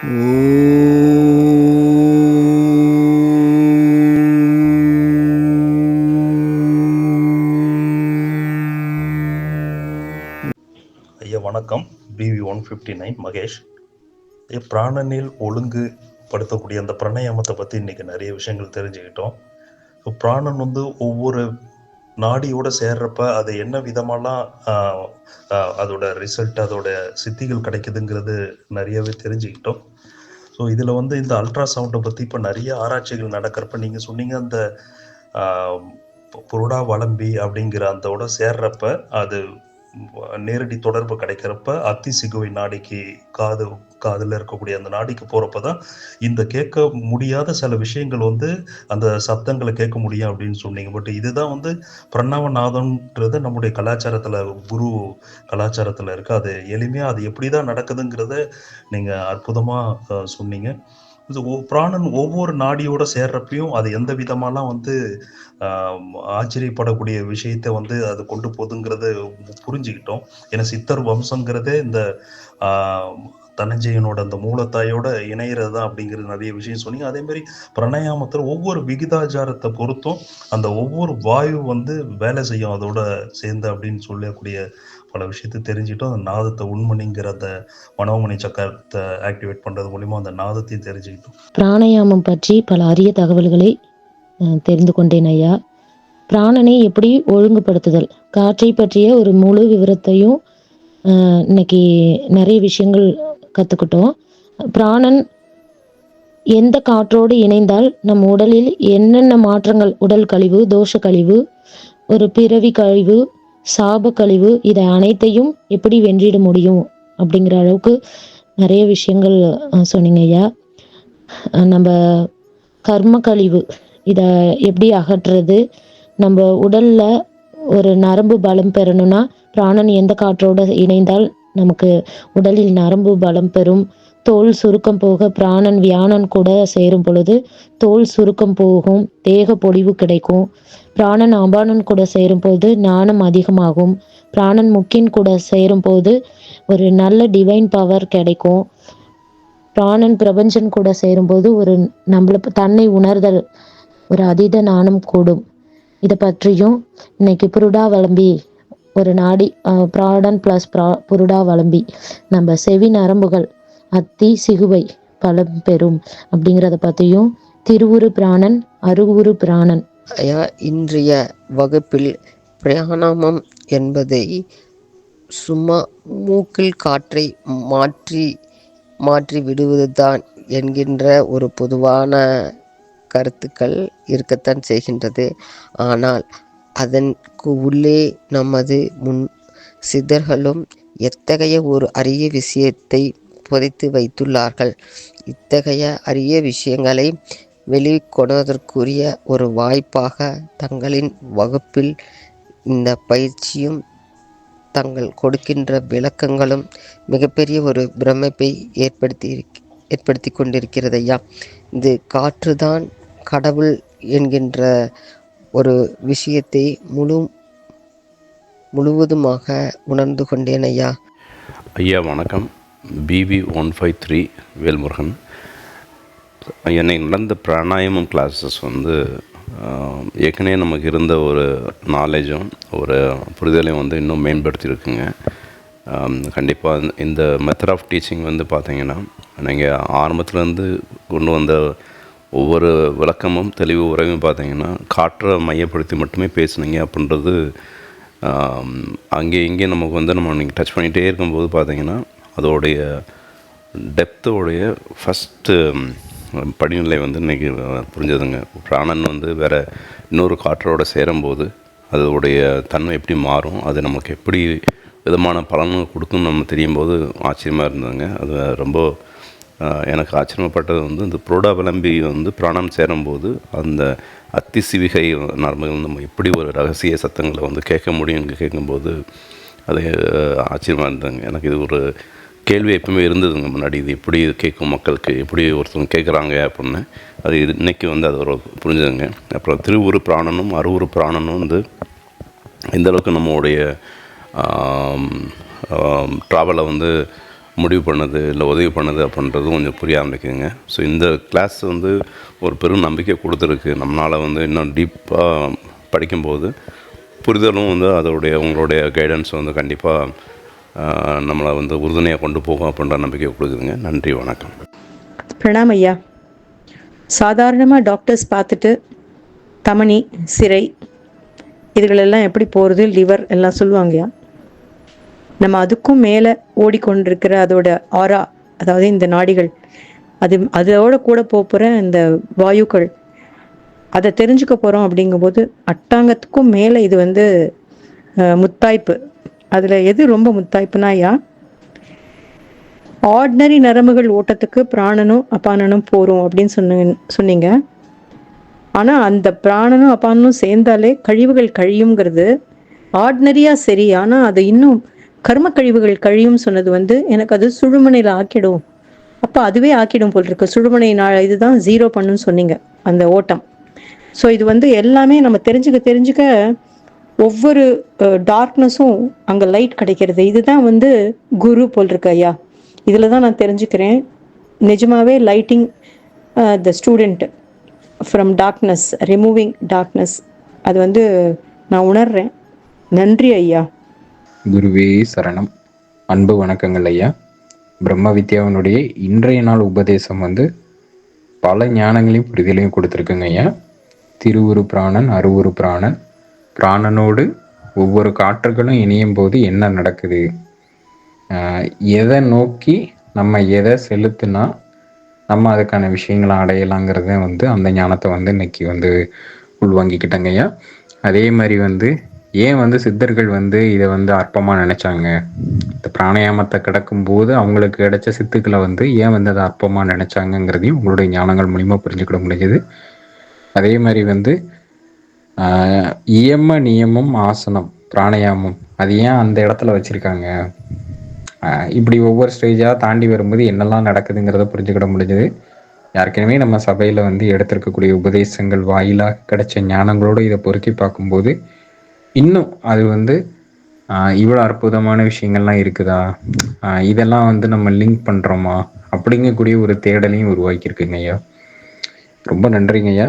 ஐயா வணக்கம். PV one fifty nine Mahesh. ஐயா பிராணனில் ஒழுங்கு படுத்தக்கூடிய அந்த பிரணயாமத்தை பற்றி இன்னைக்கு நிறைய விஷயங்கள் தெரிஞ்சுக்கிட்டோம். ஸோ பிராணன் வந்து ஒவ்வொரு நாடியோட சேர்றப்ப அது என்ன விதமாலாம் அதோட ரிசல்ட் அதோட சித்திகள் கிடைக்குதுங்கிறது நிறையவே தெரிஞ்சுக்கிட்டோம். ஸோ இதில் வந்து இந்த அல்ட்ரா சவுண்டை பற்றி இப்போ நிறைய ஆராய்ச்சிகள் நடக்கிறப்ப நீங்கள் சொன்னீங்க அந்த புருடா வளம்பி அப்படிங்கிற அந்தோட சேர்றப்ப அது நேரடி தொடர்பு கிடைக்கிறப்ப அத்தி சிகுவை நாடிக்கு காது காதில் இருக்கக்கூடிய அந்த நாடிக்கு போகிறப்ப தான் இந்த கேட்க முடியாத சில விஷயங்கள் வந்து அந்த சத்தங்களை கேட்க முடியும் அப்படின்னு சொன்னீங்க. பட் இதுதான் வந்து பிரணவநாதம்ன்றது நம்முடைய கலாச்சாரத்தில் குரு கலாச்சாரத்தில் இருக்குது அது எளிமையாக அது எப்படி தான் நடக்குதுங்கிறத நீங்கள் அற்புதமாக சொன்னீங்க. இது பிராணன் ஒவ்வொரு நாடியோட சேர்றப்பையும் அது எந்த விதமாலாம் வந்து ஆச்சரியப்படக்கூடிய விஷயத்தை வந்து அது கொண்டு போகுதுங்கிறத புரிஞ்சுக்கிட்டோம். ஏன்னா சித்தர் வம்சங்கிறதே இந்த தனஞ்சயனோட அந்த மூலத்தாயோட இணையிறது தான் அப்படிங்கிறது நிறைய விஷயம் சொன்னீங்க. அதே மாதிரி பிரணயாமத்தில் ஒவ்வொரு விகிதாச்சாரத்தை பொறுத்தும் அந்த ஒவ்வொரு வாயு வந்து வேலை செய்யும் அதோட சேர்ந்து அப்படின்னு சொல்லக்கூடிய பல விஷயத்தை தெரிஞ்சுக்கிட்டோம் அந்த நாதத்தை உண்மணிங்கிற அந்த மனோமணி சக்கரத்தை ஆக்டிவேட் பண்ணுறது மூலிமா அந்த நாதத்தையும் தெரிஞ்சுக்கிட்டோம். பிராணாயாமம் பற்றி பல அரிய தகவல்களை தெரிந்து கொண்டேன் ஐயா. பிராணனை எப்படி ஒழுங்குபடுத்துதல்? காற்றை பற்றிய ஒரு முழு விவரத்தையும் இன்னைக்கு நிறைய விஷயங்கள் கற்றுக்கிட்டோம் பிராணன் எந்த காற்றோடு இணைந்தால் நம் உடலில் என்னென்ன மாற்றங்கள் உடல் கழிவு தோஷ கழிவு ஒரு பிறவி கழிவு சாப கழிவு இதை அனைத்தையும் எப்படி வென்றிட முடியும் அப்படிங்கிற அளவுக்கு நிறைய விஷயங்கள் சொன்னீங்க ஐயா. நம்ம கர்ம கழிவு இதை எப்படி அகற்றுறது நம்ம உடல்ல ஒரு நரம்பு பலம் பெறணும்னா பிராணன் எந்த காற்றோட இணைந்தால் நமக்கு உடலில் நரம்பு பலம் பெறும்? தோல் சுருக்கம் போக பிராணன் வியானன் கூட சேரும் பொழுது தோல் சுருக்கம் போகும் தேக பொலிவு கிடைக்கும். பிராணன் அபானன் கூட சேரும் போது ஞானம் அதிகமாகும். பிராணன் முக்கின் கூட சேரும் போது ஒரு நல்ல டிவைன் பவர் கிடைக்கும். பிராணன் பிரபஞ்சன் கூட சேரும்போது ஒரு நம்மள தன்னை உணர்தல் ஒரு அதீத நாணம் கூடும். இதை பற்றியும் இன்னைக்கு புருடா வளம்பி ஒரு நாடி பிராடன் ப்ளஸ் ப்ரா புருடா வளம்பி நம்ம செவி நரம்புகள் அத்தி சிகுவை பலம் பெறும் அப்படிங்கிறத பற்றியும் திருவுரு பிராணன் அருவுரு பிராணன். ஐயா இன்றைய வகுப்பில் பிராணாமம் என்பதை சும்மா மூக்கில் காற்றை மாற்றி மாற்றி விடுவதுதான் என்கின்ற ஒரு பொதுவான கருத்துக்கள் இருக்கத்தான் செய்கின்றது. ஆனால் அதன் உள்ளே நமது முன் சித்தர்களும் எத்தகைய ஒரு அரிய விஷயத்தை புதைத்து வைத்துள்ளார்கள். இத்தகைய அரிய விஷயங்களை வெளிக்கொணர்வதற்குரிய ஒரு வாய்ப்பாக தங்களின் வகுப்பில் இந்த பயிற்சியும் தங்கள் கொடுக்கின்ற விளக்கங்களும் மிகப்பெரிய ஒரு பிரமிப்பை ஏற்படுத்தி ஏற்படுத்தி கொண்டிருக்கிறது ஐயா இது காற்றுதான் கடவுள் என்கின்ற ஒரு விஷயத்தை முழு முழுவதுமாக உணர்ந்து கொண்டேன் ஐயா ஐயா வணக்கம். PV one five three Velmurugan. என்னை நடந்த பிராணாயாமம் கிளாஸஸ் வந்து ஏற்கனவே நமக்கு இருந்த ஒரு நாலேஜும் ஒரு புரிதலையும் வந்து இன்னும் மேம்படுத்தியிருக்குங்க. கண்டிப்பாக இந்த மெத்தட் ஆஃப் டீச்சிங் வந்து பார்த்திங்கன்னா நீங்கள் ஆரம்பத்துலேருந்து கொண்டு வந்த ஒவ்வொரு விளக்கமும் தெளிவு உரையும் பார்த்திங்கன்னா காற்றை மையப்படுத்தி மட்டுமே பேசுனீங்க அப்படின்றது அங்கே இங்கே நமக்கு வந்து நம்ம நீங்கள் டச் பண்ணிகிட்டே இருக்கும்போது பார்த்திங்கன்னா அதோடைய டெப்த்தோடைய ஃபஸ்ட்டு படிநிலை வந்து இன்றைக்கி புரிஞ்சதுங்க. பிராணன் வந்து வேறு இன்னொரு காற்றோடு சேரும்போது அதோடைய தன்மை எப்படி மாறும் அது நமக்கு எப்படி விதமான பலன்கள் கொடுக்கும்னு நம்ம தெரியும் போது ஆச்சரியமாக இருந்ததுங்க. அது ரொம்ப எனக்கு ஆச்சரியப்பட்டது வந்து இந்த புரோடாவிலம்பி வந்து பிராணம் சேரும்போது அந்த அத்தி சிவிகை நரம்புகள் வந்து நம்ம எப்படி ஒரு ரகசிய சத்தங்களை வந்து கேட்க முடியும்னு கேட்கும்போது அது ஆச்சரியமாக இருந்ததுங்க. எனக்கு இது ஒரு கேள்வி எப்பவுமே இருந்ததுங்க முன்னாடி இது எப்படி இது கேட்கும் மக்களுக்கு எப்படி ஒருத்தவங்க கேட்குறாங்க அப்படின்னு. அது இது வந்து அது ஒரு புரிஞ்சதுங்க. அப்புறம் திருவுரு பிராணனும் அருவுரு பிராணனும் வந்து இந்த அளவுக்கு நம்மளுடைய ட்ராவலை வந்து முடிவு பண்ணது இல்லை உதவி பண்ணது அப்படின்றதும் கொஞ்சம் புரிய ஆரம்பிக்குதுங்க. ஸோ இந்த கிளாஸ் வந்து ஒரு பெரும் நம்பிக்கை கொடுத்துருக்கு. நம்மளால் வந்து இன்னும் டீப்பாக படிக்கும்போது புரிதலும் வந்து அதோடைய உங்களுடைய கைடன்ஸ் வந்து கண்டிப்பாக நம்மளை வந்து உறுதுணையாக கொண்டு போகும் அப்படின்ற நம்பிக்கை கொடுக்குதுங்க. நன்றி வணக்கம். பிரணாம் ஐயா சாதாரணமாக டாக்டர்ஸ் பார்த்துட்டு தமனி சிறை இதுகளெல்லாம் எப்படி போகிறது லிவர் எல்லாம் சொல்லுவாங்கய்யா நம்ம அதுக்கும் மேலே ஓடிக்கொண்டிருக்கிற அதோட ஆரா அதாவது இந்த நாடிகள் அது அதோட கூட போகிற இந்த வாயுக்கள் அதை தெரிஞ்சுக்க போகிறோம் அப்படிங்கும்போது அட்டாங்கத்துக்கும் மேலே இது வந்து முத்தாய்ப்பு அதில் எது ரொம்ப முத்தாய்ப்புனா ஐயா ஆர்டினரி நரம்புகள் ஓட்டத்துக்கு பிராணனும் அப்பானனும் போகிறோம் அப்படின்னு சொன்ன சொன்னீங்க. ஆனால் அந்த பிராணனும் அப்பானனும் சேர்ந்தாலே கழிவுகள் கழியுங்கிறது ஆர்டினரியாக சரி ஆனால் அது இன்னும் கர்ம கழிவுகள் கழியும் சொன்னது வந்து எனக்கு அது சுழுமனையில் ஆக்கிடும். அப்போ அதுவே ஆக்கிடும் போல் இருக்கு. சுழுமனை நாள் இதுதான் ஜீரோ பண்ணுன்னு சொன்னீங்க அந்த ஓட்டம். ஸோ இது வந்து எல்லாமே நம்ம தெரிஞ்சுக்க தெரிஞ்சுக்க ஒவ்வொரு டார்க்னஸும் அங்கே லைட் கிடைக்கிறது. இதுதான் வந்து குரு போல் இருக்கு ஐயா. இதில் தான் நான் தெரிஞ்சுக்கிறேன். நிஜமாவே lighting the student from darkness removing darkness அது வந்து நான் உணர்றேன். நன்றி ஐயா. குருவே சரணம். அன்பு வணக்கங்கள் ஐயா. பிரம்ம வித்யாவினுடைய இன்றைய நாள் உபதேசம் வந்து பல ஞானங்களையும் புரிதலையும் கொடுத்துருக்குங்க ஐயா. திருவுரு பிராணன் அருவுரு பிராணன் பிராணனோடு ஒவ்வொரு காற்றுகளும் இணையும் போது என்ன நடக்குது? எதை நோக்கி நம்ம எதை செலுத்தினா நம்ம அதுக்கான விஷயங்களை அடையலாங்கிறத வந்து அந்த ஞானத்தை வந்து இன்னைக்கு வந்து உள்வாங்கிக்கிட்டங்க ஐயா. அதே மாதிரி வந்து ஏன் வந்து சித்தர்கள் வந்து இதை வந்து அற்பமாக நினைச்சாங்க? இந்த பிராணாயாமத்தை கிடக்கும்போது அவங்களுக்கு கிடைச்ச சித்துக்களை வந்து ஏன் வந்து அதை அற்பமாக நினச்சாங்கங்கிறதையும் உங்களுடைய ஞானங்கள் மூலிமா புரிஞ்சுக்கிட முடிஞ்சது. அதே மாதிரி வந்து இயம நியமம் ஆசனம் பிராணயாமம். அது ஏன் அந்த இடத்துல வச்சிருக்காங்க? இப்படி ஒவ்வொரு ஸ்டேஜாக தாண்டி வரும்போது என்னெல்லாம் நடக்குதுங்கிறத புரிஞ்சுக்கிட முடிஞ்சது. ஏற்கனவே நம்ம சபையில் வந்து எடுத்திருக்கக்கூடிய உபதேசங்கள் வாயிலாக கிடைச்ச ஞானங்களோடு இதை பொருத்தி பார்க்கும்போது இன்னும் அது வந்து இவ்வளோ அற்புதமான விஷயங்கள்லாம் இருக்குதா? இதெல்லாம் வந்து நம்ம லிங்க் பண்ணுறோமா அப்படிங்கக்கூடிய ஒரு தேடலையும் உருவாக்கியிருக்குங்க ஐயா. ரொம்ப நன்றிங்க ஐயா.